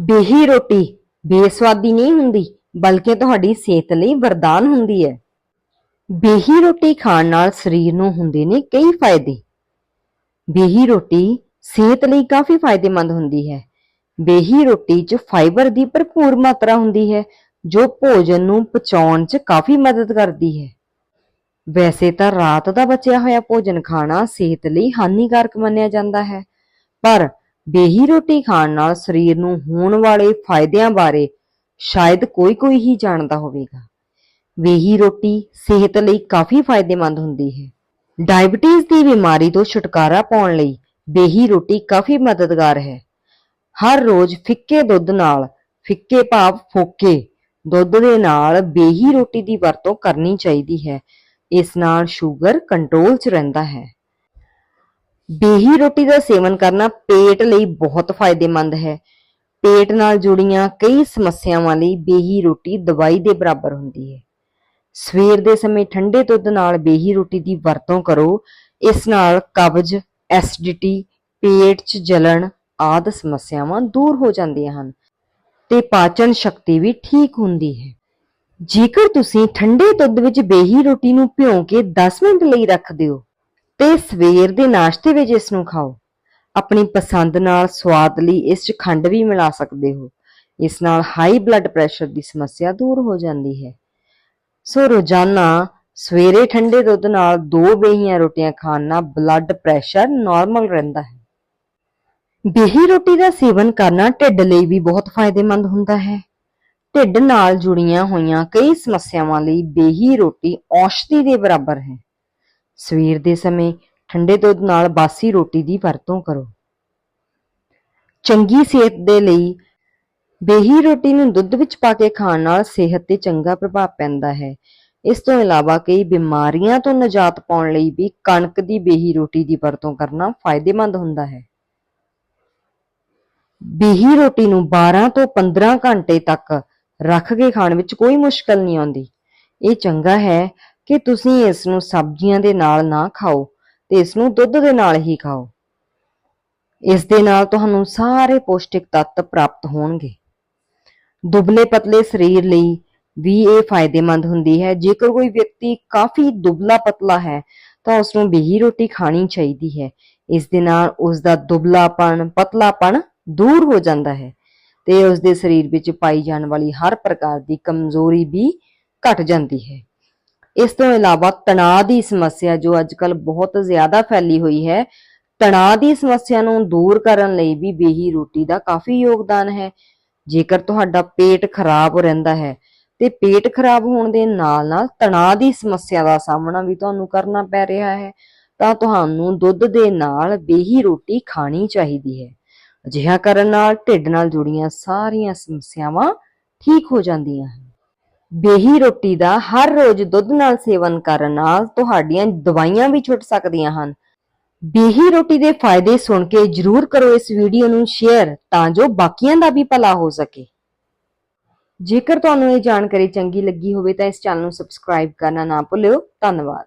ਬੇਹੀ ਰੋਟੀ ਬੇਸਵਾਦੀ ਨਹੀਂ ਹੁੰਦੀ, ਬਲਕਿ ਤੁਹਾਡੀ ਸਿਹਤ ਲਈ ਵਰਦਾਨ ਹੁੰਦੀ ਹੈ। ਬੇਹੀ ਰੋਟੀ ਖਾਣ ਨਾਲ ਸਰੀਰ ਨੂੰ ਹੁੰਦੇ ਨੇ ਕਈ ਫਾਇਦੇ। ਬੇਹੀ ਰੋਟੀ ਸਿਹਤ ਲਈ ਕਾਫੀ ਫਾਇਦੇਮੰਦ ਹੁੰਦੀ ਹੈ। ਬੇਹੀ ਰੋਟੀ 'ਚ ਫਾਈਬਰ ਦੀ ਭਰਪੂਰ ਮਾਤਰਾ ਹੁੰਦੀ ਹੈ, ਜੋ ਭੋਜਨ ਨੂੰ ਪਚਾਉਣ 'ਚ ਕਾਫੀ ਮਦਦ ਕਰਦੀ ਹੈ। ਵੈਸੇ ਤਾਂ ਰਾਤ ਦਾ ਬਚਿਆ ਹੋਇਆ ਭੋਜਨ ਖਾਣਾ ਸਿਹਤ ਲਈ ਹਾਨੀਕਾਰਕ ਮੰਨਿਆ ਜਾਂਦਾ ਹੈ, ਪਰ ਬੇਹੀ ਰੋਟੀ ਖਾਣ ਨਾਲ ਸਰੀਰ ਨੂੰ ਹੋਣ ਵਾਲੇ ਫਾਇਦਿਆਂ ਬਾਰੇ ਸ਼ਾਇਦ ਕੋਈ ਕੋਈ ਹੀ ਜਾਣਦਾ ਹੋਵੇਗਾ। ਬੇਹੀ ਰੋਟੀ ਸਿਹਤ ਲਈ ਕਾਫੀ ਫਾਇਦੇਮੰਦ ਹੁੰਦੀ ਹੈ। ਡਾਇਬੀਟੀਜ਼ ਦੀ ਬਿਮਾਰੀ ਤੋਂ ਛੁਟਕਾਰਾ ਪਾਉਣ ਲਈ ਬੇਹੀ ਰੋਟੀ ਕਾਫੀ ਮਦਦਗਾਰ ਹੈ। ਹਰ ਰੋਜ਼ ਫਿੱਕੇ ਦੁੱਧ ਨਾਲ ਫਿੱਕੇ ਭਾਵ ਫੋਕੇ ਦੁੱਧ ਦੇ ਨਾਲ ਬੇਹੀ ਰੋਟੀ ਦੀ ਵਰਤੋਂ ਕਰਨੀ ਚਾਹੀਦੀ ਹੈ। ਇਸ ਨਾਲ ਸ਼ੂਗਰ ਕੰਟਰੋਲ 'ਚ ਰਹਿੰਦਾ ਹੈ। ਬੇਹੀ ਰੋਟੀ ਦਾ ਸੇਵਨ ਕਰਨਾ ਪੇਟ ਲਈ ਬਹੁਤ ਫਾਇਦੇਮੰਦ ਹੈ। ਪੇਟ ਨਾਲ ਜੁੜੀਆਂ ਕਈ ਸਮੱਸਿਆਵਾਂ ਲਈ ਬੇਹੀ ਰੋਟੀ ਦਵਾਈ ਦੇ ਬਰਾਬਰ ਹੁੰਦੀ ਹੈ। ਸਵੇਰ ਦੇ ਸਮੇਂ ਠੰਡੇ ਦੁੱਧ ਨਾਲ ਬੇਹੀ ਰੋਟੀ ਦੀ ਵਰਤੋਂ ਕਰੋ। ਇਸ ਨਾਲ ਕਬਜ਼, ਐਸਿਡਿਟੀ, ਪੇਟ 'ਚ ਜਲਣ ਆਦਿ ਸਮੱਸਿਆਵਾਂ ਦੂਰ ਹੋ ਜਾਂਦੀਆਂ ਹਨ ਤੇ ਪਾਚਨ ਸ਼ਕਤੀ ਵੀ ਠੀਕ ਹੁੰਦੀ ਹੈ। ਜੇਕਰ ਤੁਸੀਂ ਠੰਡੇ ਦੁੱਧ ਵਿੱਚ ਬੇਹੀ ਰੋਟੀ ਨੂੰ ਭਿਉਂ ਕੇ 10 ਮਿੰਟ ਲਈ ਰੱਖ ਦਿਓ ਤੇ ਸਵੇਰ ਦੇ ਨਾਸ਼ਤੇ ਵਿੱਚ ਇਸ ਨੂੰ ਖਾਓ। ਆਪਣੀ ਪਸੰਦ ਨਾਲ ਸਵਾਦ ਲਈ ਇਸ 'ਚ ਖੰਡ ਵੀ ਮਿਲਾ ਸਕਦੇ ਹੋ। ਇਸ ਨਾਲ ਹਾਈ ਬਲੱਡ ਪ੍ਰੈਸ਼ਰ ਦੀ ਸਮੱਸਿਆ ਦੂਰ ਹੋ ਜਾਂਦੀ ਹੈ। ਸੋ ਰੋਜ਼ਾਨਾ ਸਵੇਰੇ ਠੰਡੇ ਦੁੱਧ ਨਾਲ ਦੋ ਬੇਹੀਆਂ ਰੋਟੀਆਂ ਖਾਣ ਨਾਲ ਬਲੱਡ ਪ੍ਰੈਸ਼ਰ ਨਾਰਮਲ ਰਹਿੰਦਾ ਹੈ। ਬੇਹੀ ਰੋਟੀ ਦਾ ਸੇਵਨ ਕਰਨਾ ਢਿੱਡ ਲਈ ਵੀ ਬਹੁਤ ਫਾਇਦੇਮੰਦ ਹੁੰਦਾ ਹੈ। ਢਿੱਡ ਨਾਲ ਜੁੜੀਆਂ ਹੋਈਆਂ ਕਈ ਸਮੱਸਿਆਵਾਂ ਲਈ ਬੇਹੀ ਰੋਟੀ ਔਸ਼ਧੀ ਦੇ ਬਰਾਬਰ ਹੈ। ਸਵੇਰ ਦੇ ਸਮੇਂ ਠੰਡੇ ਦੁੱਧ ਨਾਲ ਬਾਸੀ ਰੋਟੀ ਦੀ ਵਰਤੋਂ ਕਰੋ। ਚੰਗੀ ਸਿਹਤ ਦੇ ਲਈ ਬੇਹੀ ਰੋਟੀ ਨੂੰ ਦੁੱਧ ਵਿੱਚ ਪਾ ਕੇ ਖਾਣ ਨਾਲ ਸਿਹਤ ਤੇ ਚੰਗਾ ਪ੍ਰਭਾਵ ਪੈਂਦਾ ਹੈ। ਇਸ ਤੋਂ ਇਲਾਵਾ ਕਈ ਬਿਮਾਰੀਆਂ ਤੋਂ ਨਿਜਾਤ ਪਾਉਣ ਲਈ ਵੀ ਕਣਕ ਦੀ ਬੇਹੀ ਰੋਟੀ ਦੀ ਵਰਤੋਂ ਕਰਨਾ ਫਾਇਦੇਮੰਦ ਹੁੰਦਾ ਹੈ। ਬੇਹੀ ਰੋਟੀ ਨੂੰ 12 ਤੋਂ 15 ਘੰਟੇ ਤੱਕ ਰੱਖ ਕੇ ਖਾਣ ਵਿੱਚ ਕੋਈ ਮੁਸ਼ਕਲ ਨਹੀਂ ਆਉਂਦੀ। ਇਹ ਚੰਗਾ ਹੈ ਕਿ ਤੁਸੀਂ ਇਸ ਨੂੰ ਸਬਜ਼ੀਆਂ ਦੇ ਨਾਲ ਨਾ ਖਾਓ ਤੇ ਇਸ ਨੂੰ ਦੁੱਧ ਦੇ ਨਾਲ ਹੀ ਖਾਓ। ਇਸ ਦੇ ਨਾਲ ਤੁਹਾਨੂੰ ਸਾਰੇ ਪੌਸ਼ਟਿਕ ਤੱਤ ਪ੍ਰਾਪਤ ਹੋਣਗੇ। ਦੁਬਲੇ ਪਤਲੇ ਸਰੀਰ ਲਈ ਵੀ ਇਹ ਫਾਇਦੇਮੰਦ ਹੁੰਦੀ ਹੈ। ਜੇਕਰ ਕੋਈ ਵਿਅਕਤੀ ਕਾਫੀ ਦੁਬਲਾ ਪਤਲਾ ਹੈ, ਤਾਂ ਉਸ ਨੂੰ ਬੇਹੀ ਰੋਟੀ ਖਾਣੀ ਚਾਹੀਦੀ ਹੈ। ਇਸ ਦੇ ਨਾਲ ਉਸ ਦਾ ਦੁਬਲਾਪਣ, ਪਤਲਾਪਣ ਦੂਰ ਹੋ ਜਾਂਦਾ ਹੈ ਤੇ ਉਸ ਦੇ ਸਰੀਰ ਵਿੱਚ ਪਾਈ ਜਾਣ ਵਾਲੀ ਹਰ ਪ੍ਰਕਾਰ ਦੀ ਕਮਜ਼ੋਰੀ ਵੀ ਘਟ ਜਾਂਦੀ ਹੈ। ਇਸ ਤੋਂ ਇਲਾਵਾ ਤਣਾਅ ਦੀ ਸਮੱਸਿਆ ਜੋ ਅੱਜਕੱਲ ਬਹੁਤ ਜ਼ਿਆਦਾ ਫੈਲੀ ਹੋਈ ਹੈ, ਤਣਾਅ ਦੀ ਸਮੱਸਿਆ ਨੂੰ ਦੂਰ ਕਰਨ ਲਈ ਵੀ ਬੇਹੀ ਰੋਟੀ ਦਾ ਕਾਫੀ ਯੋਗਦਾਨ ਹੈ। ਜੇਕਰ ਤੁਹਾਡਾ ਪੇਟ ਖਰਾਬ ਰਹਿੰਦਾ ਹੈ ਤੇ ਪੇਟ ਖਰਾਬ ਹੋਣ ਦੇ ਨਾਲ ਨਾਲ ਤਣਾਅ ਦੀ ਸਮੱਸਿਆ ਦਾ ਸਾਹਮਣਾ ਵੀ ਤੁਹਾਨੂੰ ਕਰਨਾ ਪੈ ਰਿਹਾ ਹੈ, ਤਾਂ ਤੁਹਾਨੂੰ ਦੁੱਧ ਦੇ ਨਾਲ ਬੇਹੀ ਰੋਟੀ ਖਾਣੀ ਚਾਹੀਦੀ ਹੈ। ਅਜਿਹਾ ਕਰਨ ਨਾਲ ਢਿੱਡ ਨਾਲ ਜੁੜੀਆਂ ਸਾਰੀਆਂ ਸਮੱਸਿਆਵਾਂ ਠੀਕ ਹੋ ਜਾਂਦੀਆਂ ਹਨ। ਬੇਹੀ ਰੋਟੀ ਦਾ ਹਰ ਰੋਜ਼ ਦੁੱਧ ਨਾਲ ਸੇਵਨ ਕਰਨ ਨਾਲ ਤੁਹਾਡੀਆਂ ਦਵਾਈਆਂ ਵੀ ਛੁੱਟ ਸਕਦੀਆਂ ਹਨ। ਬੇਹੀ ਰੋਟੀ ਦੇ ਫਾਇਦੇ ਸੁਣ ਕੇ ਜਰੂਰ ਕਰੋ ਇਸ ਵੀਡੀਓ ਨੂੰ ਸ਼ੇਅਰ ਤਾਂ ਜੋ ਬਾਕੀਆਂ ਦਾ ਵੀ ਭਲਾ ਹੋ ਸਕੇ। ਜੇਕਰ ਤੁਹਾਨੂੰ ਇਹ ਜਾਣਕਾਰੀ ਚੰਗੀ ਲੱਗੀ ਹੋਵੇ ਤਾਂ ਇਸ ਚੈਨਲ ਨੂੰ ਸਬਸਕ੍ਰਾਈਬ ਕਰਨਾ ਨਾ ਭੁੱਲਿਓ। ਧੰਨਵਾਦ।